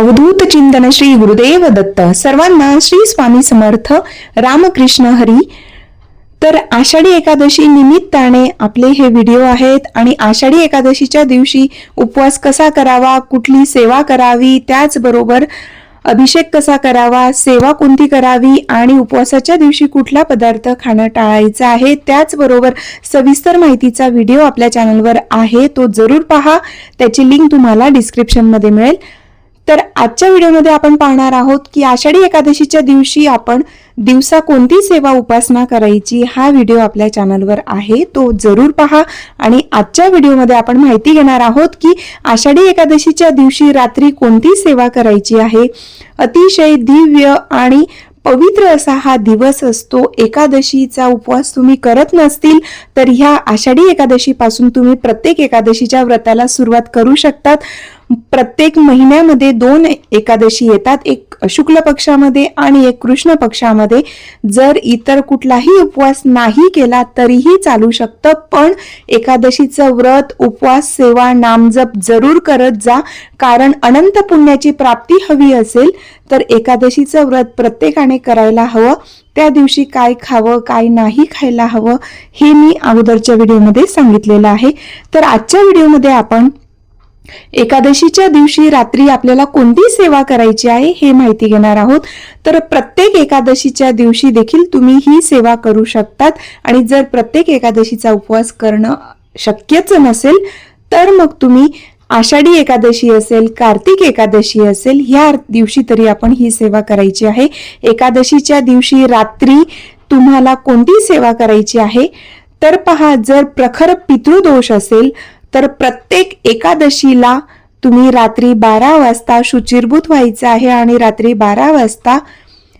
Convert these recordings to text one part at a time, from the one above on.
अवधूत चिंतन श्री गुरुदेव दत्त. सर्वांना श्री स्वामी समर्थ. रामकृष्ण हरी. तर आषाढी एकादशी निमित्ताने आपले हे व्हिडिओ आहेत आणि आषाढी एकादशीच्या दिवशी उपवास कसा करावा कुठली सेवा करावी त्याचबरोबर अभिषेक कसा करावा सेवा कोणती करावी आणि उपवासाच्या दिवशी कुठला पदार्थ खाणं टाळायचं आहे त्याचबरोबर सविस्तर माहितीचा व्हिडिओ आपल्या चॅनलवर आहे तो जरूर पहा. त्याची लिंक तुम्हाला डिस्क्रिप्शनमध्ये मिळेल. तर आजच्या व्हिडिओमध्ये आपण पाहणार आहोत की आषाढी एकादशीच्या दिवशी आपण दिवसा कोणती सेवा उपासना करायची हा व्हिडिओ आपल्या चॅनलवर आहे तो जरूर पहा. आणि आजच्या व्हिडिओमध्ये आपण माहिती घेणार आहोत की आषाढी एकादशीच्या दिवशी रात्री कोणती सेवा करायची आहे. अतिशय दिव्य आणि पवित्र असा हा दिवस असतो. एकादशीचा उपवास तुम्ही करत नसतील तर ह्या आषाढी एकादशीपासून तुम्ही प्रत्येक एकादशीच्या व्रताला सुरुवात करू शकतात. प्रत्येक महिन्यामध्ये दोन एकादशी येतात. एक शुक्ल पक्षामध्ये आणि एक कृष्ण पक्षामध्ये. जर इतर कुठलाही उपवास नाही केला तरीही चालू शकतं. पण एकादशीचं व्रत उपवास सेवा नामजप जरूर करत जा. कारण अनंत पुण्याची प्राप्ती हवी असेल तर एकादशीचं व्रत प्रत्येकाने करायला हवं. त्या दिवशी काय खावं काय नाही खायला हवं हे मी अगोदरच्या व्हिडिओमध्ये सांगितलेलं आहे. तर आजच्या व्हिडिओमध्ये आपण एकादशीच्या दिवशी रात्री आपल्याला कोणती सेवा करायची आहे हे माहिती घेणार आहोत. तर प्रत्येक एकादशीच्या दिवशी देखील तुम्ही ही सेवा करू शकतात. आणि जर प्रत्येक एकादशीचा उपवास करणं शक्यच नसेल तर मग तुम्ही आषाढी एकादशी असेल कार्तिक एकादशी असेल ह्या दिवशी तरी आपण ही सेवा करायची आहे. एकादशीच्या दिवशी रात्री तुम्हाला कोणती सेवा करायची आहे? तर पहा जर प्रखर पितृदोष असेल तर प्रत्येक एकादशीला तुम्ही रात्री बारा वाजता शुचिरभूत व्हायचं आहे आणि रात्री बारा वाजता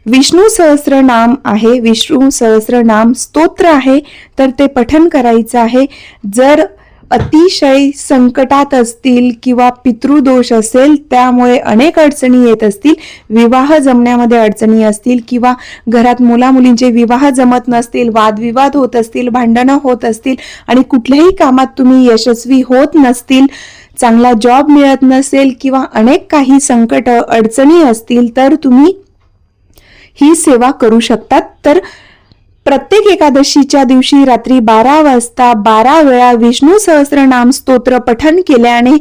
विष्णू सहस्र नाम आहे. विष्णू सहस्र नाम स्तोत्र आहे. तर ते पठन करायचं आहे. जर अतिशय संकटात असतील किंवा पितृदोष असेल त्यामुळे अनेक अडचणी येत असतील विवाह जमण्यामध्ये अडचणी असतील किंवा घरात मुला मुलींचे विवाह जमत नसतील वादविवाद होत असतील भांडणं होत असतील आणि कुठल्याही कामात तुम्ही यशस्वी होत नसतील चांगला जॉब मिळत नसेल किंवा अनेक काही संकट अडचणी असतील तर तुम्ही ही सेवा करू शकतात. तर प्रत्येक एकादशीच्या दिवशी रात्री बारा वाजता बारा वेळा विष्णू सहस्रनाम स्तोत्र पठन केल्याने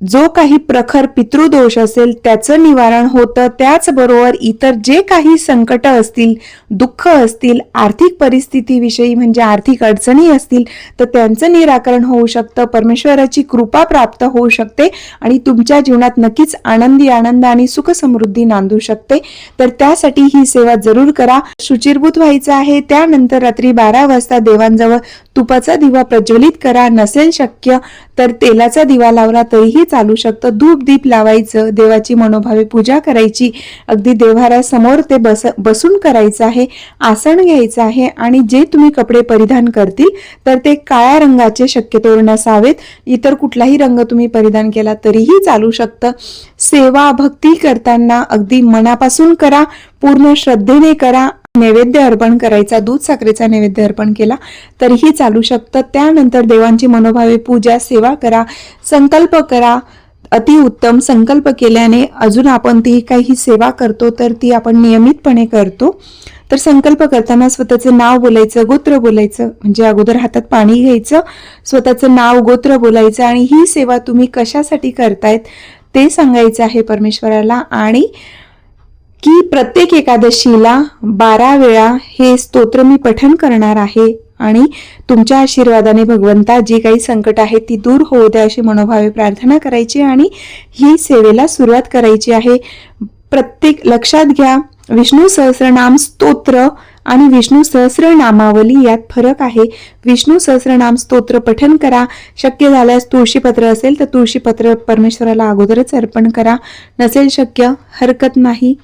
जो काही प्रखर पितृदोष असेल त्याचं निवारण होतं. त्याचबरोबर इतर जे काही संकट असतील दुःख असतील आर्थिक परिस्थितीविषयी म्हणजे आर्थिक अडचणी असतील तर त्यांचं निराकरण होऊ शकतं. परमेश्वराची कृपा प्राप्त होऊ शकते आणि तुमच्या जीवनात नक्कीच आनंदी आनंद आणि सुख समृद्धी नांदू शकते. तर त्यासाठी ही सेवा जरूर करा. शुचिरभूत व्हायचं आहे. त्यानंतर रात्री बारा वाजता देवांजवळ तुपाचा दिवा प्रज्वलित करा नसेल शक्य तर तेलाचा दिवा लावला तरीही चालू शकतं. धूप दीप लावायचं देवाची मनोभावे पूजा करायची. अगदी देव्हाऱ्यासमोर ते बस बसून करायचं आहे आसन घ्यायचं आहे आणि जे तुम्ही कपडे परिधान करतील तर ते काळ्या रंगाचे शक्यतो नसावेत. इतर कुठलाही रंग तुम्ही परिधान केला तरीही चालू शकतं. सेवा भक्ती करताना अगदी मनापासून करा पूर्ण श्रद्धेने करा नैवेद्य अर्पण करायचा दूध साखरेचा नैवेद्य अर्पण केला तरीही चालू शकतं. त्यानंतर देवांची मनोभावे पूजा सेवा करा संकल्प करा. अतिउत्तम संकल्प केल्याने अजून आपण ती काही सेवा करतो तर ती आपण नियमितपणे करतो. तर संकल्प करताना स्वतःचं नाव बोलायचं गोत्र बोलायचं म्हणजे अगोदर हातात पाणी घ्यायचं स्वतःचं नाव गोत्र बोलायचं आणि ही सेवा तुम्ही कशासाठी करतायत ते सांगायचं आहे परमेश्वराला. आणि की प्रत्येक एकादशीला बारा वेळा हे स्तोत्र मी पठन करणार आहे आणि तुमच्या आशीर्वादाने भगवंता जी काही संकट आहे ती दूर होऊ द्या अशी मनोभावे प्रार्थना करायची आणि ही सेवेला सुरुवात करायची आहे. प्रत्येक लक्षात घ्या विष्णू सहस्रनाम स्तोत्र आणि विष्णू सहस्रनामावली यात फरक आहे. विष्णू सहस्रनाम स्तोत्र पठन करा. शक्य झाल्यास तुळशीपत्र असेल तर तुळशीपत्र परमेश्वराला अगोदरच अर्पण करा. नसेल शक्य हरकत नाही.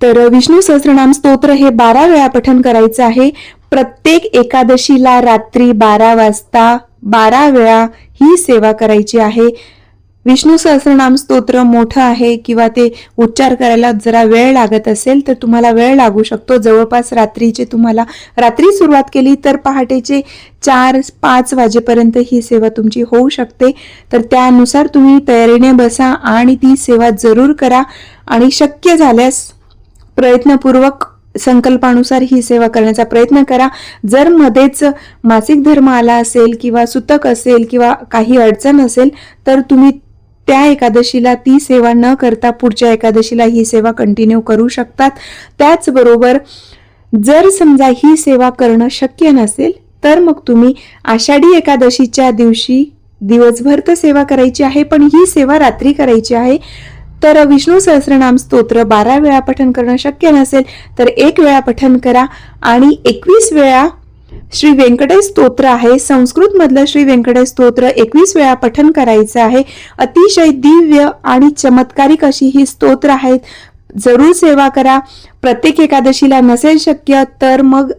तर विष्णू सहस्रनाम स्तोत्र हे बारा वेळा पठन करायचं आहे. प्रत्येक एकादशीला रात्री बारा वाजता बारा वेळा ही सेवा करायची आहे. विष्णू सहस्रनाम स्तोत्र मोठं आहे किंवा ते उच्चार करायला जरा वेळ लागत असेल तर तुम्हाला वेळ लागू शकतो. जवळपास रात्रीचे तुम्हाला रात्री सुरुवात केली तर पहाटेचे चार पाच वाजेपर्यंत ही सेवा तुमची होऊ शकते. तर त्यानुसार तुम्ही तयारीने बसा आणि ती सेवा जरूर करा. आणि शक्य झाल्यास प्रयत्नपूर्वक संकल्पानुसार ही सेवा करण्याचा प्रयत्न करा. जर मध्येच मासिक धर्म आला असेल किंवा सुतक असेल किंवा काही अडचण असेल तर तुम्ही त्या एकादशीला ती सेवा न करता पुढच्या एकादशीला ही सेवा कंटिन्यू करू शकतात. त्याचबरोबर जर समजा ही सेवा करणं शक्य नसेल तर मग तुम्ही आषाढी एकादशीच्या दिवशी दिवसभर तर सेवा करायची आहे पण ही सेवा रात्री करायची आहे. तर विष्णू सहस्रनाम स्तोत्र बारा वेळा पठन करणं शक्य नसेल तर एक वेळा पठन करा. आणि एकवीस वेळा श्री व्यंकटेश स्तोत्र आहे. संस्कृत मधलं श्री व्यंकटेश स्तोत्र एकवीस वेळा पठन करायचं आहे. अतिशय दिव्य आणि चमत्कारिक अशी ही स्तोत्र आहेत. जरूर सेवा करा. प्रत्येक एकादशीला नसेल शक्य तर मग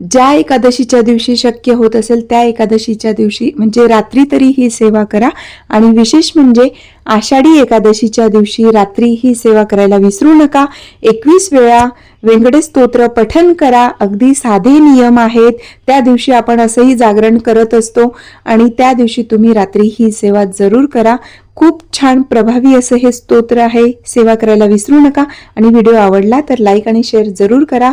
ज्या एकादशीच्या दिवशी शक्य होत असेल त्या एकादशीच्या दिवशी म्हणजे रात्री तरी ही सेवा करा. आणि विशेष म्हणजे आषाढी एकादशीच्या दिवशी रात्री ही सेवा करायला विसरू नका. एकवीस वेळा व्यंकटेश स्तोत्र पठन करा. अगदी साधे नियम आहेत. त्या दिवशी आपण असंही जागरण करत असतो. आणि त्या दिवशी तुम्ही रात्री ही सेवा जरूर करा. खूप छान प्रभावी असं हे स्तोत्र आहे. सेवा करायला विसरू नका. आणि व्हिडिओ आवडला तर लाईक आणि शेअर जरूर करा.